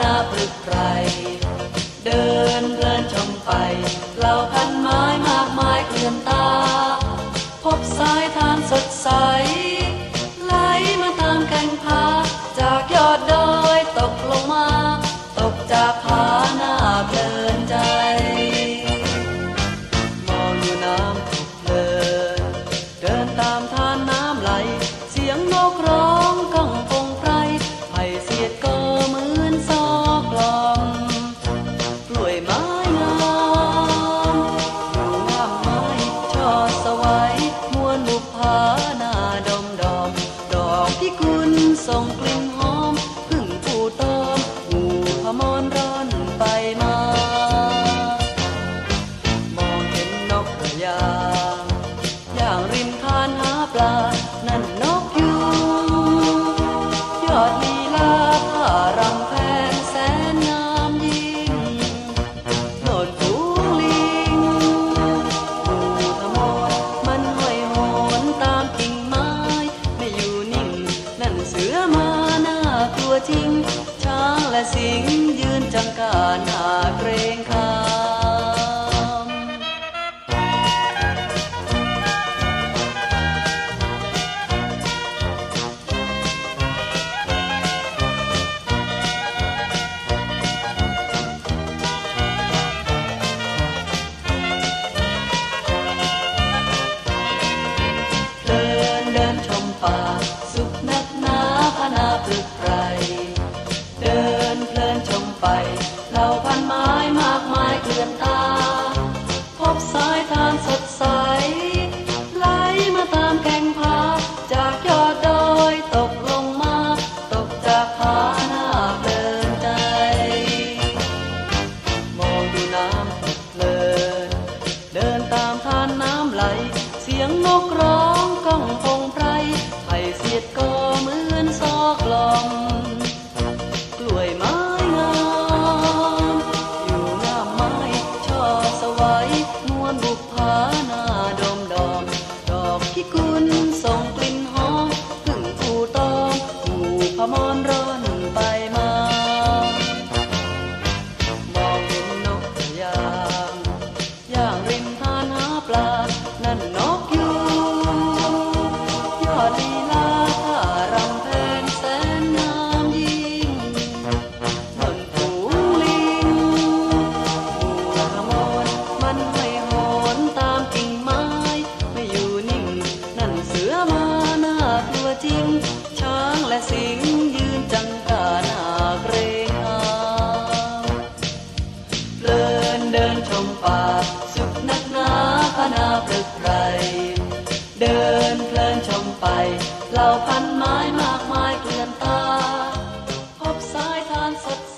นาปรึกไพร ส่งกลิ่นานหาเกรง กลอมกล้วยไม้งามอยู่งามไม้ช่อสวัยนวลบุกผาหน้าดมดอมดอกพิกุลส่งกลิ่นหอมพึ่งผูตองผูพมรร่อนไปมา มองเห็นนกกระยางย่างริมทานหาปลา นั่นนกยูงยอดลีิง ช้างและสิงยืนจังกาหนาเกรงอามเดินเดินชมป่า สุขนักหนาพนาปรึกไร เดินเพลินชมไปเหล่าพันไม้มากมายเกลื่อนตา พบสายทานสดใส